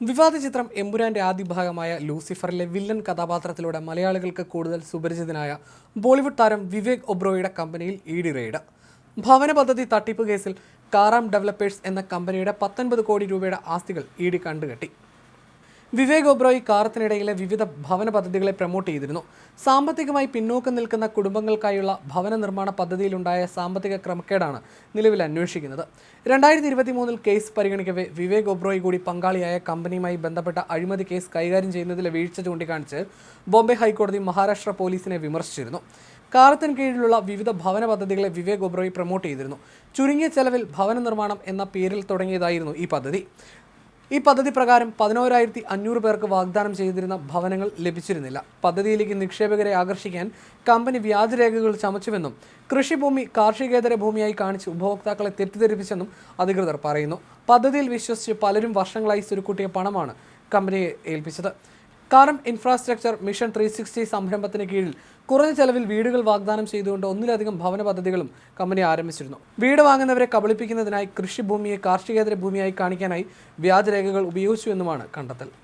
വിവാദ ചിത്രം എമ്പുരാന്റെ ആദ്യ ഭാഗമായ ലൂസിഫറിലെ വില്ലൻ കഥാപാത്രത്തിലൂടെ മലയാളികൾക്ക് കൂടുതൽ സുപരിചിതനായ ബോളിവുഡ് താരം വിവേക് ഒബ്രോയുടെ കമ്പനിയിൽ ഇ ഡി റെയ്ഡ്. ഭവന പദ്ധതി തട്ടിപ്പ് കേസിൽ കാറാം ഡെവലപ്പേഴ്സ് എന്ന കമ്പനിയുടെ പത്തൊൻപത് കോടി രൂപയുടെ ആസ്തികൾ ഇ ഡി കണ്ടുകെട്ടി. വിവേക് ഒബ്രോയ് കാറത്തിനിടയിലെ വിവിധ ഭവന പദ്ധതികളെ പ്രൊമോട്ട് ചെയ്തിരുന്നു. സാമ്പത്തികമായി പിന്നോക്കം നിൽക്കുന്ന കുടുംബങ്ങൾക്കായുള്ള ഭവന നിർമ്മാണ പദ്ധതിയിലുണ്ടായ സാമ്പത്തിക ക്രമക്കേടാണ് നിലവിൽ അന്വേഷിക്കുന്നത്. രണ്ടായിരത്തി ഇരുപത്തി മൂന്നിൽ കേസ് പരിഗണിക്കവേ വിവേക് ഒബ്രോയ് കൂടി പങ്കാളിയായ കമ്പനിയുമായി ബന്ധപ്പെട്ട അഴിമതി കേസ് കൈകാര്യം ചെയ്യുന്നതിലെ വീഴ്ച ചൂണ്ടിക്കാണിച്ച് ബോംബെ ഹൈക്കോടതി മഹാരാഷ്ട്ര പോലീസിനെ വിമർശിച്ചിരുന്നു. കാറത്തിന് കീഴിലുള്ള വിവിധ ഭവന പദ്ധതികളെ വിവേക് ഒബ്രോയ് പ്രൊമോട്ട് ചെയ്തിരുന്നു. ചുരുങ്ങിയ ചെലവിൽ ഭവന നിർമ്മാണം എന്ന പേരിൽ തുടങ്ങിയതായിരുന്നു ഈ പദ്ധതി. ഈ പദ്ധതി പ്രകാരം പതിനോരായിരത്തി അഞ്ഞൂറ് പേർക്ക് വാഗ്ദാനം ചെയ്തിരുന്ന ഭവനങ്ങൾ ലഭിച്ചിരുന്നില്ല. പദ്ധതിയിലേക്ക് നിക്ഷേപകരെ ആകർഷിക്കാൻ കമ്പനി വ്യാജരേഖകൾ ചമച്ചുവെന്നും കൃഷിഭൂമി കാർഷികേതര ഭൂമിയായി കാണിച്ച് ഉപഭോക്താക്കളെ തെറ്റിദ്ധരിപ്പിച്ചെന്നും അധികൃതർ പറയുന്നു. പദ്ധതിയിൽ വിശ്വസിച്ച് പലരും വർഷങ്ങളായി സുരുക്കൂട്ടിയ പണമാണ് കമ്പനിയെ ഏൽപ്പിച്ചത്. കാറം ഇൻഫ്രാസ്ട്രക്ചർ മിഷൻ ത്രീ സിക്സ്റ്റി സംരംഭത്തിന് കീഴിൽ കുറഞ്ഞ ചെലവിൽ വീടുകൾ വാഗ്ദാനം ചെയ്തുകൊണ്ട് ഒന്നിലധികം ഭവന പദ്ധതികളും കമ്പനി ആരംഭിച്ചിരുന്നു. വീട് വാങ്ങുന്നവരെ കബളിപ്പിക്കുന്നതിനായി കൃഷിഭൂമിയെ കാർഷികേതര ഭൂമിയായി കാണിക്കാനായി വ്യാജരേഖകൾ ഉപയോഗിച്ചു എന്നുമാണ് കണ്ടെത്തൽ.